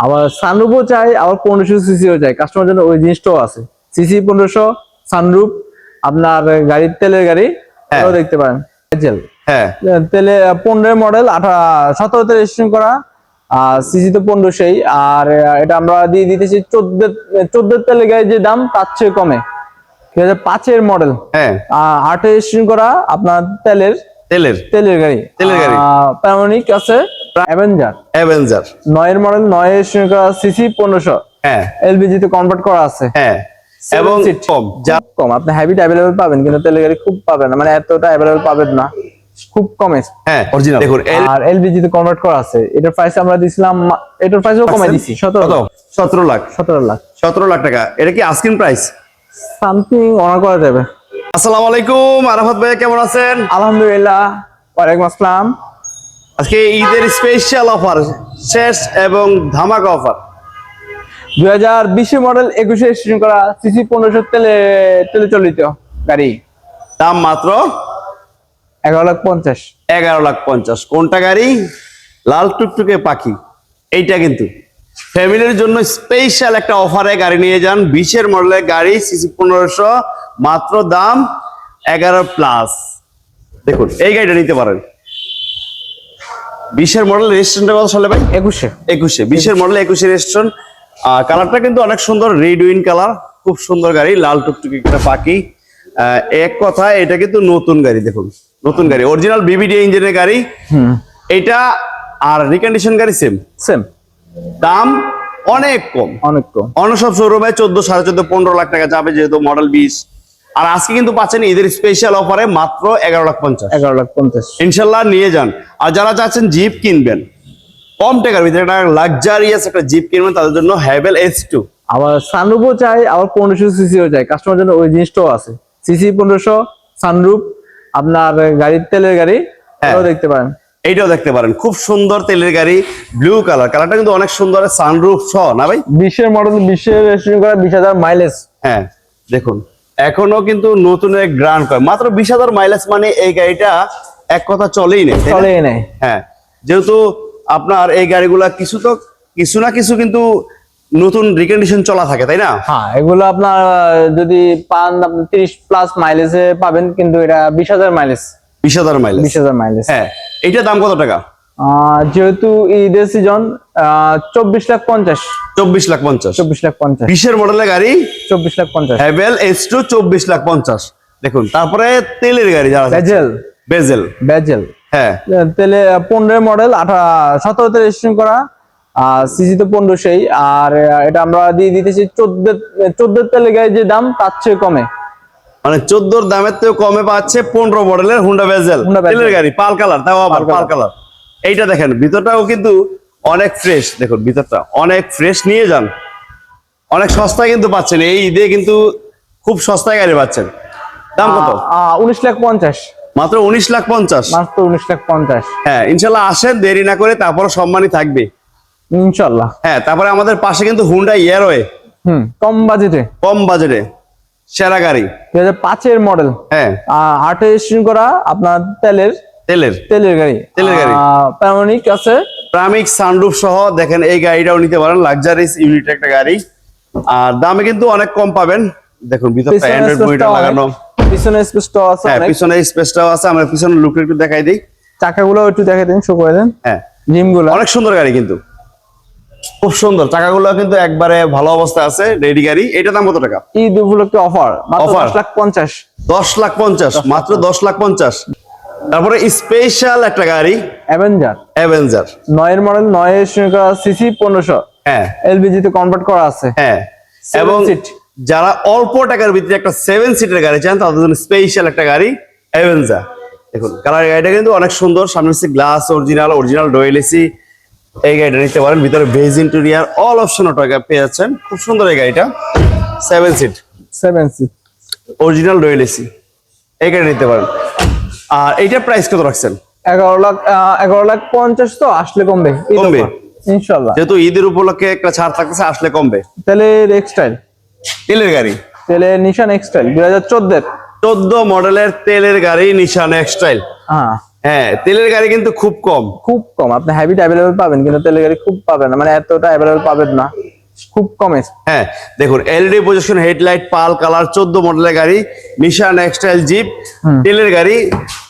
আবার সানরুফও চাই আবার পনেরোশো সিসিও চাই। কাস্টমার জন্য ওই জিনিসটাও আছে। সিসি পনেরোশো সানরুফ আপনার গাড়ির তেলের গাড়ি হ্যাঁ। দেখতে পারেন। হ্যাঁ। তেলে পনেরো মডেল আঠা সতেরোতে রেজিস্ট্রেশন করা। আর সিসি তো পনেরোশোই। আর এটা আমরা দিয়ে দিতেছি চোদ্দ চোদ্দ তেলের গাড়ির যে দাম তার চেয়ে কমে। ঠিক আছে পাঁচের মডেল হ্যাঁ। আটে রেজিস্ট্রেশন করা আপনার তেলের। তেলের। তেলের গাড়ি। তেলের গাড়ি। প্যামনিক আছে। অ্যাভেঞ্জার অ্যাভেঞ্জার নয়ের মডেল নয় সিসি পনেরোশো। হ্যাঁ। এলপিজি তে কনভার্ট করা আছে। হ্যাঁ। এবং। কম। যা কম। আপনি হ্যাবিট অ্যাভেলেবল পাবেন কিন্তু তেলের গাড়ি খুব পাবেন না। মানে এতটা অ্যাভেলেবল পাবেন না। খুব কমে। হ্যাঁ অরিজিনাল দেখুন আর এলপিজি তে কনভার্ট করা আছে এটার প্রাইস আমরা দিছিলাম এটার প্রাইসও কমাই দিছি। সতেরো কত সতেরো লাখ। সতেরো লাখ। সতেরো লাখ টাকা। এটা কি আস্কিং প্রাইস সামথিং অনার করা যাবে। আসসালামু আলাইকুম আরাফাত ভাই কেমন আছেন? আলহামদুলিল্লাহ। ওয়ালাইকুম আসসালাম। আজকে ঈদের স্পেশাল অফার শেষ এবং ধামাকা অফার দুই হাজার বিশে মডেল একুশে রেজিস্ট্রেশন করা সিসি পনেরোশো তেলে তেলে চলিত গাড়ি। দাম মাত্র এগারো লাখ পঞ্চাশ। এগারো লাখ পঞ্চাশ। কোনটা গাড়ি? লাল টুকটুকে পাখি। এইটা কিন্তু। ফ্যামিলির জন্য স্পেশাল একটা অফারে গাড়ি নিয়ে যান। বিশের মডেলের গাড়ি সিসি পনেরোশো মাত্র দাম এগারো প্লাস দেখুন এই গাড়িটা নিতে পারেন। বিশের মডেল রেজিস্ট্রেশনটা কত সালে ভাই? একুশে। একুশে। বিশের মডেল একুশে রেজিস্ট্রেশন কালারটা কিন্তু অনেক সুন্দর রেড উইন কালার খুব সুন্দর গাড়ি লাল টুকটুকি একটা পাখি। এক কথায় এটা কিন্তু নতুন গাড়ি দেখুন। নতুন গাড়ি অরিজিনাল বিবিডি ইঞ্জিনের গাড়ি। এটা আর রিকন্ডিশন গাড়ি সেম সেম দাম অনেক কম। অনেক কম। অন্য সব শোরুমে চোদ্দ সাড়ে চোদ্দ পনেরো লাখ টাকা যাবে যেহেতু মডেল বিশ আর আজকে কিন্তু পাচ্ছেন ঈদের স্পেশাল অফারে মাত্র এগারো লাখ পঞ্চাশ। এগারো লাখ পঞ্চাশ। ইনশাল্লাহ নিয়ে যান। আর যারা চাচ্ছেন জিপ কিনবেন কম টাকার ভিতরে একটা লাক্সারিয়াস একটা জিপ কিনবেন তাদের জন্য হ্যাভেল এস টু আবার সানরুফও চাই আবার পনেরোশো সিসিও চাই। কাস্টমার জন্য ওই জিনিসটাও আছে। সিসি পনেরোশো সানরুফ আপনার গাড়ির তেলের গাড়ি হ্যাঁ। দেখতে পারেন। এইটাও দেখতে পারেন। খুব সুন্দর তেলের গাড়ি ব্লু কালার কালারটা কিন্তু অনেক সুন্দর সানরুফ সহ না ভাই? বিশের মডেল বিশের রেজিস্ট্রেশন করা বিশ হাজার মাইলেজ হ্যাঁ দেখুন। এখনও কিন্তু নতুন এক গ্রান্ড কয় মাত্র বিশ হাজার মাইলেজ মানে এই গাড়িটা এক কথা চলেই নেই চলেই নেই। হ্যাঁ যেহেতু আপনার এই গাড়িগুলা কিছু তো কিছু না কিছু কিন্তু নতুন রিকন্ডিশন চলা থাকে তাই না? হ্যাঁ এগুলো আপনার যদি পান আপনি তিরিশ প্লাস মাইলেজে পাবেন কিন্তু এটা বিশ হাজার মাইলেজ বিশ হাজার মাইলেজ বিশ হাজার মাইলেজ হ্যাঁ এইটার দাম কত টাকা? যেহেতু ঈদের সিজন চব্বিশ লাখ পঞ্চাশ। চব্বিশ লাখ পঞ্চাশ। চব্বিশ লাখ পঞ্চাশ। বিশের মডেলের গাড়ি? চব্বিশ লাখ পঞ্চাশ। হ্যাভেল এস টু চব্বিশ লাখ পঞ্চাশ। দেখুন তারপরে তেলের গাড়ি যারা বেজেল বেজেল বেজেল হ্যাঁ। তেলে পনেরো মডেল আঠা সতেরোতে রেজিস্ট্রেশন করা। সিসি তো পনেরোশোই আর এটা আমরা দিয়ে দিতেছি চোদ্দ চোদ্দ তেলের গাড়ির যে দাম তার চেয়ে কমে। মানে চোদ্দোর দামের থেকে কমে পাচ্ছে পনেরো মডেলের হুন্ডা বেজেল। তেলের গাড়ি পাল কালার তাও আবার পাল কালার। এইটা দেখেন ভিতরটাও কিন্তু অনেক ফ্রেশ দেখুন ভিতরটা অনেক ফ্রেশ নিয়ে যান। অনেক সস্তায় কিন্তু পাচ্ছেন। এই ঈদে কিন্তু খুব সস্তায় গাড়ি পাচ্ছেন। দাম কত? উনিশ লাখ পঞ্চাশ। মাত্র উনিশ লাখ পঞ্চাশ। মাত্র উনিশ লাখ পঞ্চাশ। হ্যাঁ ইনশাল্লাহ আসেন দেরি না করে তারপরে সম্মানই থাকবে। ইনশাল্লাহ। হ্যাঁ তারপরে আমাদের পাশে কিন্তু হুন্ডা ইয়ারওয়ে হুম কম বাজেটে। কম বাজেটে সেরা গাড়ি। দুই হাজার পাঁচের মডেল। হ্যাঁ। আটে করা আপনার তেলের তেলের? তেলের গাড়ি। তেলের গাড়ি। প্যামনিক আছে। প্রামিক সানরুফ সহ দেখেন এই গাড়িটাও নিতে পারেন লাক্সারিস ইউনিট একটা গাড়ি। আর দামে কিন্তু অনেক কম পাবেন। দেখুন পিছনে অ্যান্ড্রয়েড মনিটর লাগানো। পিছনে স্পেসটাও আছে হ্যাঁ। পিছনে স্পেসটাও আছে আমরা পিছনে লুকটা একটু দেখাই দিই। চাকাগুলো একটু দেখে দিন শো করে দেন। হ্যাঁ। জিমগুলো অনেক সুন্দর গাড়ি কিন্তু। খুব সুন্দর। চাকাগুলো কিন্তু একবারে ভালো অবস্থা আছে রেডি গাড়ি। এটা দাম কত টাকা? ঈদ উপলক্ষে অফার Offer? দশ লাখ পঞ্চাশ। দশ লাখ পঞ্চাশ মাত্র দশ লাখ পঞ্চাশ। তারপরে স্পেশাল একটা গাড়ি অ্যাভেঞ্জার অ্যাভেঞ্জার নয়ের মডেল নয় সিসি পনেরোশো। হ্যাঁ। এলপিজি তে কনভার্ট করা আছে। হ্যাঁ। এবং যারা অল্প টাকার ভিতরে একটা সেভেন সিটের গাড়ি চান তাদের জন্য স্পেশাল একটা গাড়ি অ্যাভেঞ্জার দেখুন কালার গাড়িটা কিন্তু অনেক সুন্দর। সামনে হচ্ছে glass original original dual AC এই গাড়িটা নিতে পারেন। ভিতরে ভেজ ইন্টেরিয়ার অল অপশন পেয়ে যাচ্ছেন। খুব সুন্দর এই গাড়িটা। Seven seat seven seat original dual AC এই গাড়ি নিতে পারেন। আর এইটার প্রাইস কত রাখছেন? এগারো লাখ এগারো লাখ পঞ্চাশ তো আসলে কমবে। কমবে? ইনশাল্লাহ। যেহেতু ঈদের উপলক্ষে একটা ছাড় থাকতেছে আসলে কমবে। তেলের এক্সটাইল তেলের গাড়ি? তেলের নিশান এক্সটাইল দুই হাজার চোদ্দের। চোদ্দ মডেলের তেলের গাড়ি নিশান এক্সটাইল হ্যাঁ। হ্যাঁ তেলের গাড়ি কিন্তু খুব কম। খুব কম আপনি হ্যাবিট অ্যাভেলেবল পাবেন কিন্তু তেলের গাড়ি খুব পাবেন মানে এতটা অ্যাভেলেবল পাবেন না। খুব কমে হ্যাঁ দেখুন এলইডি প্রজেকশন হেডলাইট পাল কালার চোদ্দ মডেলের গাড়ি নিশান এক্সটাইল জিপ তেলের গাড়ি।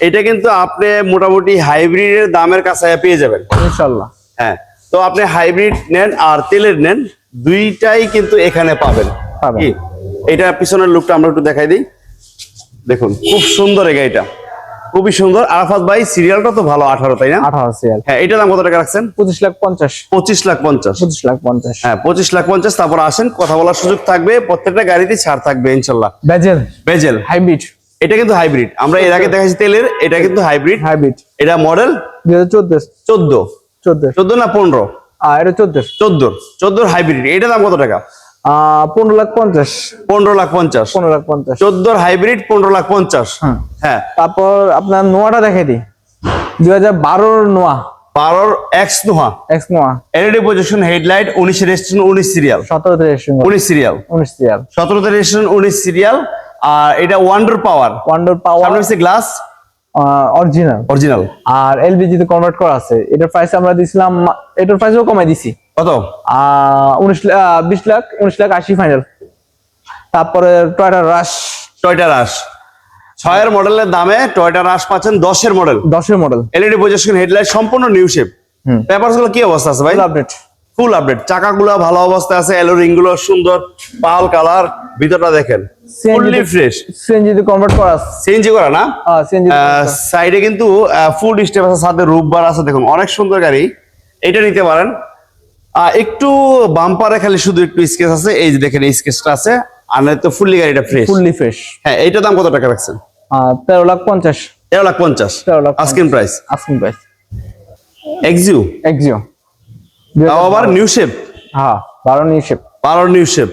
এটা কিন্তু আপনি মোটামুটি হাইব্রিডের দামের কাছে পেয়ে যাবেন। ইনশাল্লাহ। হ্যাঁ তো আপনি হাইব্রিড নেন আর তেলের নেন দুইটাই কিন্তু এখানে পাবেন। পাবেন। কি? এটা পিছনের লুকটা আমরা একটু দেখাই দিই। দেখুন খুব সুন্দর এই গাড়িটা। খুবই সুন্দর। আরাফাত ভাই সিরিয়ালটা তো ভালো আঠারো তাই না? আঠারো সিএল হ্যাঁ এটা দাম কত টাকা রাখছেন? পঁচিশ লাখ পঞ্চাশ। পঁচিশ লাখ পঞ্চাশ। পঁচিশ লাখ পঞ্চাশ। হ্যাঁ পঁচিশ লাখ পঞ্চাশ। তারপর আসেন কথা বলার সুযোগ থাকবে প্রত্যেকটা গাড়িতে ছাড় থাকবে ইনশাল্লাহ। বেজেল। বেজেল। হাইব্রিড। এটা কিন্তু হাইব্রিড। আমরা এর আগে দেখাচ্ছি তেলের এটা কিন্তু হাইব্রিড। হাইব্রিড। এটা মডেল? দুই হাজার চোদ্দ। চোদ্দ। চোদ্দ। চোদ্দ না পনেরো? আর এটা চোদ্দ। চোদ্দ চোদ্দোর হাইব্রিড। এটা দাম কত টাকা? পনেরো লাখ পঞ্চাশ। পনেরো লাখ পঞ্চাশ। পনেরো লাখ পঞ্চাশ। চোদ্দোর হাইব্রিড পনেরো লাখ পঞ্চাশ। হ্যাঁ। তারপর আপনার নোয়াটা দেখে দিই। দুই হাজার বারোর নোয়া। বারোর X X Noah. LED position headlight registration উনিশ সিরিয়াল রেজিস্ট্রেশন উনিশ সিরিয়াল উনিশ সিরিয়াল রেজিস্ট্রেশন উনিশ সিরিয়াল আর এটা ওয়ান্ডার পাওয়ার ওয়ান্ডার পাওয়ার সামনে গ্লাস অরিজিনাল অরিজিনাল আর তে কনভার্ট করা আছে। এটার প্রাইস আমরা দিছিলাম এটার প্রাইসও কমাই দিছি। কত? উনিশ বিশ লাখ উনিশ লাখ আশি ফাইনাল তারপরে টয়টা রাশ টয়টা রাশ ছয়ের মডেলের দামে টয়টা রাশ পাচ্ছেন দশের মডেল দশের মডেল এলইডি পজিশন হেডলাইট সম্পূর্ণ নিউ শেপ হুম। পেপারসগুলো কি অবস্থা আছে ভাই? আপডেট ফুল আপডেট চাকাগুলো ভালো অবস্থায় আছে এলো রিংগুলো সুন্দর পাল কালার ভিতরটা দেখেন। ফুললি ফ্রেশ সিএনজি তে কনভার্ট করা সিএনজি করা না? সাইডে কিন্তু ফুল স্টেপ আছে সাথে রূপ বার আছে দেখুন অনেক সুন্দর গাড়ি। এটা নিতে পারেন। একটু বাম্পারে খালি শুধু একটু স্কেচ আছে। এই যে দেখেন এই স্কেচটা আছে। আর নয়তো ফুললি গাড়িটা ফ্রেশ ফুললি ফ্রেশ হ্যাঁ এইটার দাম কত টাকা রাখছেন? তেরো লাখ পঞ্চাশ। তেরো লাখ পঞ্চাশ। তেরো lakh asking price asking price Axio Axio তাও আবার নিউ শেপ হ্যাঁ বারো নিশেপ বারো নিউ শেপ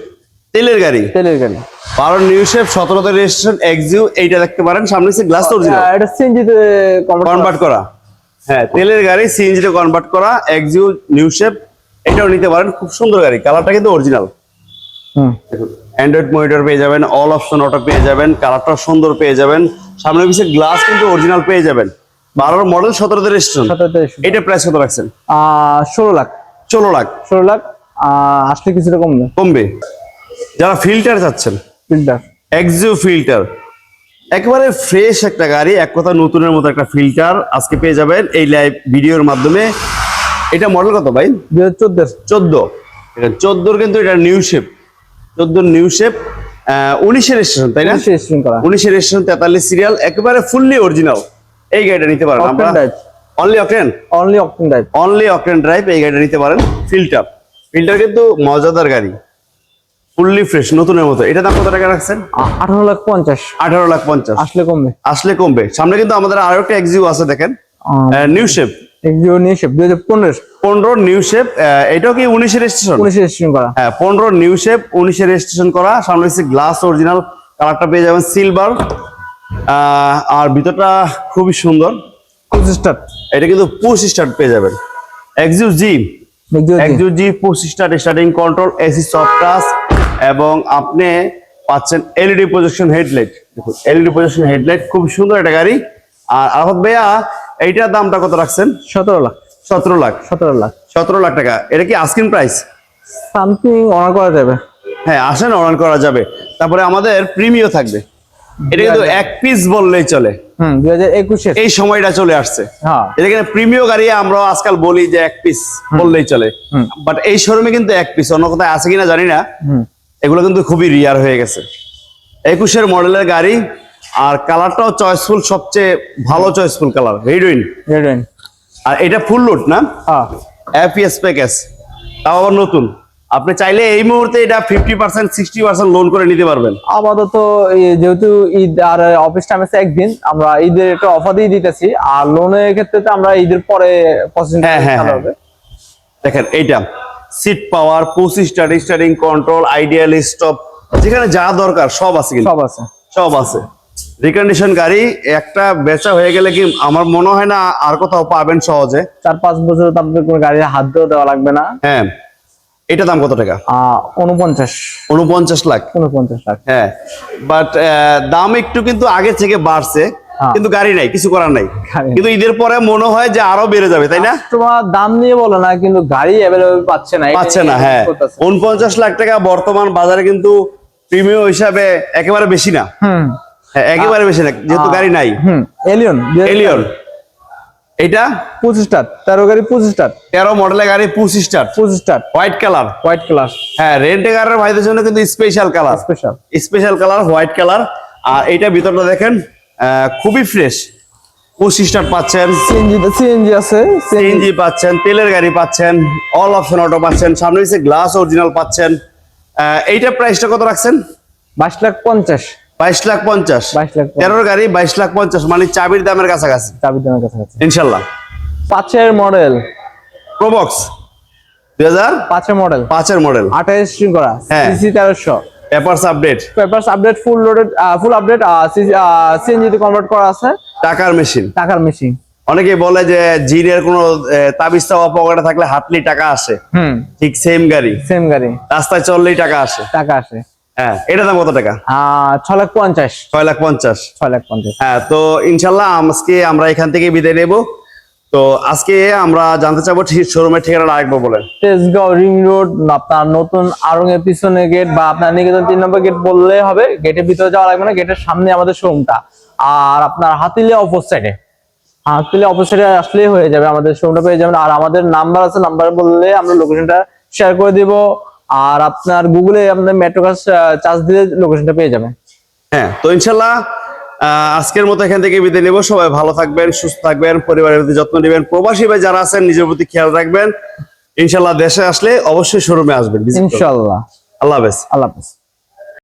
তেলের গাড়ি? তেলের গাড়ি। বারো নিউ শেপ সতেরোতে রেজিস্ট্রেশন এক্সিউ এইটা দেখতে পারেন। সামনে হচ্ছে গ্লাস অরিজিনাল এটা সিএনজি তে কনভার্ট করা। হ্যাঁ তেলের গাড়ি সিএনজি তে কনভার্ট করা। এক্সিউ নিউ শেপ এটাও নিতে পারেন। খুব সুন্দর গাড়ি। কালারটা কিন্তু অরিজিনাল অ্যান্ড্রয়েড মনিটর পেয়ে যাবেন অল অপশন অটো পেয়ে যাবেন কালারটা সুন্দর পেয়ে যাবেন। সামনে পিছিয়ে গ্লাস কিন্তু অরিজিনাল পেয়ে যাবেন। বারোর মডেল সতেরোতে রেজিস্ট্রেশন এটা প্রাইস কত রাখছেন? ষোলো লাখ। ষোলো লাখ। ষোলো লাখ। আসলে কিছুটা কমবে। কমবে। যারা ফিল্টার চাচ্ছেন ফিল্টার এক্সিও ফিল্টার একেবারে ফ্রেশ একটা গাড়ি এক কথা নতুনের মতো একটা ফিল্টার আজকে পেয়ে যাবেন। এই লাইভ ভিডিওর মাধ্যমে এটা মডেল কত ভাই? দুই হাজার চোদ্দের চোদ্দ। এটা চোদ্দোর কিন্তু এটা নিউ শেপ চোদ্দোর নিউ শেপ উনিশের তাই না? উনিশের তেতাল্লিশ সিরিয়াল একেবারে ফুললি অরিজিনাল এই গাড়িটা নিতে পারেন আমরা only octane only only octane drive এই গাড়িটা নিতে পারেন। ফিল্টার ফিল্টার কিন্তু মজাদার গাড়ি। ফুললি ফ্রেশ নতুনের মতো। এটা দাম কত টাকা রাখছেন? আঠারো লাখ পঞ্চাশ। আঠারো লাখ পঞ্চাশ। আসলে কমবে। আসলে কমবে। সামনে কিন্তু আমাদের আরও একটা এক্সিউ আছে দেখেন। নিউ শেপ এক্সিও নিয়ে শেপ দুই হাজার পনেরো পনেরো নিউ শেপ এটাও কি উনিশে রেজিস্ট্রেশন করা। হ্যাঁ পনেরো নিউ শেপ উনিশের রেজিস্ট্রেশন করা। সামনে হচ্ছে গ্লাস অরিজিনাল কালারটা পেয়ে যাবেন সিলভার আর ভিতরটা খুবই সুন্দর। পঁচিশ স্টার এটা কিন্তু পুশ স্টার্ট পেয়ে যাবেন। Axio G Axio G push start starting control AC soft touch এবং আপনি পাচ্ছেন এলইডি প্রজেকশন হেডলাইট দেখুন এলইডি প্রজেকশন হেডলাইট খুব সুন্দর একটা গাড়ি। আর আরাফাত ভাইয়া এইটার দামটা কত রাখছেন? সতেরো লাখ। সতেরো লাখ। সতেরো লাখ। সতেরো লাখ টাকা। এটা কি আস্কিন প্রাইস সামথিং অনার করা যাবে। হ্যাঁ আসেন অর্ডার করা যাবে। তারপরে আমাদের প্রিমিও থাকবে। এটা কিন্তু এক পিস বললেই চলে। হুম দুই হাজার একুশের। এই সময়টা চলে আসছে। হ্যাঁ। গাড়ি আমরা আজকাল বলি যে এক পিস বললেই চলে। বাট এই শোরুমে কিন্তু এক পিস অন্য কোথায় আছে কিনা জানি না। এগুলো কিন্তু খুবই রিয়ার হয়ে গেছে। একুশের মডেলের গাড়ি আর কালারটাও চয়েসফুল সবচেয়ে ভালো চয়েসফুল কালার হিরোইন রেডওয়েন আর এটা ফুল লোড না? হ্যাঁ। এফপিএস প্যাকেজ তাও আবার নতুন। আপনি চাইলে এই মুহূর্তে এটা fifty percent sixty percent loan করে নিতে পারবেন। আপাতত যেহেতু ঈদ আর অফিস টাইম আছে একদিন আমরা ঈদের একটা অফার দিয়ে দিতেছি। আর লোনের ক্ষেত্রে তো আমরা ঈদের পরে হ্যাঁ, হ্যাঁ, হ্যাঁ। হবে। দেখেন এইটা। Seat power push start steering control ideal stop যেখানে যা দরকার সব আছে কিন্তু। সব আছে। সব আছে। রিকন্ডিশন গাড়ি একটা বেচা হয়ে গেলে কি আমার মনে হয় না আর কোথাও পাবেন সহজে? চার পাঁচ বছর আপনাদের কোনো গাড়ি হাত দিয়েও দেওয়া লাগবে না। হ্যাঁ এটা দাম কত টাকা? উনপঞ্চাশ উনপঞ্চাশ লাখ। উনপঞ্চাশ লাখ। হ্যাঁ বাট দাম একটু কিন্তু আগে থেকে বাড়ছে হ্যাঁ। কিন্তু গাড়ি নাই কিছু করার নাই। কিন্তু ঈদের পরে মনে হয় যে আরও বেড়ে যাবে তাই না? তোমার দাম নিয়ে বলো না কিন্তু গাড়ি অ্যাভেলেবল পাচ্ছে না পাচ্ছে না হ্যাঁ। উনপঞ্চাশ লাখ টাকা বর্তমান বাজারে কিন্তু প্রিমিয়াম হিসাবে একেবারে বেশি না। হুম। হ্যাঁ, একেবারে বেশি না যেহেতু গাড়ি নাই। হুম এলিয়ন এলিয়ন এটা পঁচিশ স্টার তেরো গাড়ি পঁচিশ স্টার। তেরো মডেলের গাড়ি পঁচিশ স্টার। পঁচিশ star. White colour white colour হ্যাঁ রেন্টে কারের ভাইদের জন্য কিন্তু special colour special special colour white colour আর এইটা ভিতরটা দেখেন আহ, খুবই ফ্রেশ পঁচিশ স্টার পাচ্ছেন। সিএনজি সিএনজি আছে সিএনজি পাচ্ছেন তেলের গাড়ি পাচ্ছেন অল অপশন অটো পাচ্ছেন সামনে গ্লাস অরিজিনাল পাচ্ছেন। আহ, এইটা প্রাইসটা কত রাখছেন? বাইশ লাখ পঞ্চাশ। বাইশ লাখ পঞ্চাশ। 22 লাখ তেরোর গাড়ি বাইশ লাখ পঞ্চাশ মানে চাবির দামের কাছাকাছি। চাবি দামের কাছাকাছি। ইনশাল্লাহ। পাঁচের মডেল। প্রবক্স দুই হাজার? পাঁচের মডেল। পাঁচের মডেল। আঠাইশ করা। হ্যাঁ। তেরোশো। Papers update papers update full loaded full update CNG তে কনভার্ট করা আছে। টাকার মেশিন টাকার মেশিন অনেকে বলে যে জিনের কোনো তাবিজ তাওয়া পকেটে থাকলে হাতলি টাকা আসে। ঠিক সেম গাড়ি। সেম গাড়ি। রাস্তায় চললেই টাকা আসে। টাকা আসে। হ্যাঁ এটা দাম কত টাকা? আহ, ছ লাখ পঞ্চাশ। ছয় লাখ পঞ্চাশ। ছয় লাখ পঞ্চাশ। হ্যাঁ তো ইনশাল্লাহ আজকে আমরা এখান থেকে বিদায় নেব। তো আজকে আমরা জানতে চাবো ঠিক শোরুমের ঠিকানা আরেকবার বলেন। তেজগাঁও রিং রোড আপনার নতুন আরং এর পিছনে গেট বা আপনার নিকেতন তিন নম্বর গেট বললে হবে গেটের ভিতরে যাওয়া লাগবে না গেটের সামনে আমাদের শোরুমটা। আর আপনার হাতিলে অপর সাইডে হাতিলে অপর সাইডে আসলেই হয়ে যাবে আমাদের শোরুমটা পেয়ে যাবেন। আর আমাদের নাম্বার আছে নাম্বার বললে আমরা লোকেশনটা শেয়ার করে দিব। আর আপনার গুগলে আপনার মেট্রো কাজ চার্জ দিলে লোকেশনটা পেয়ে যাবেন। হ্যাঁ তো ইনশাল্লাহ আহ, আজকের মতো এখান থেকে বিদায় নেব। সবাই ভালো থাকবেন সুস্থ থাকবেন পরিবারের প্রতি যত্ন নেবেন। প্রবাসী ভাই যারা আছেন নিজের প্রতি খেয়াল রাখবেন। ইনশাল্লাহ দেশে আসলে অবশ্যই শোরুমে আসবেন। ইনশাল্লাহ। আল্লাহ হাফেজ। আল্লাহ হাফিজ।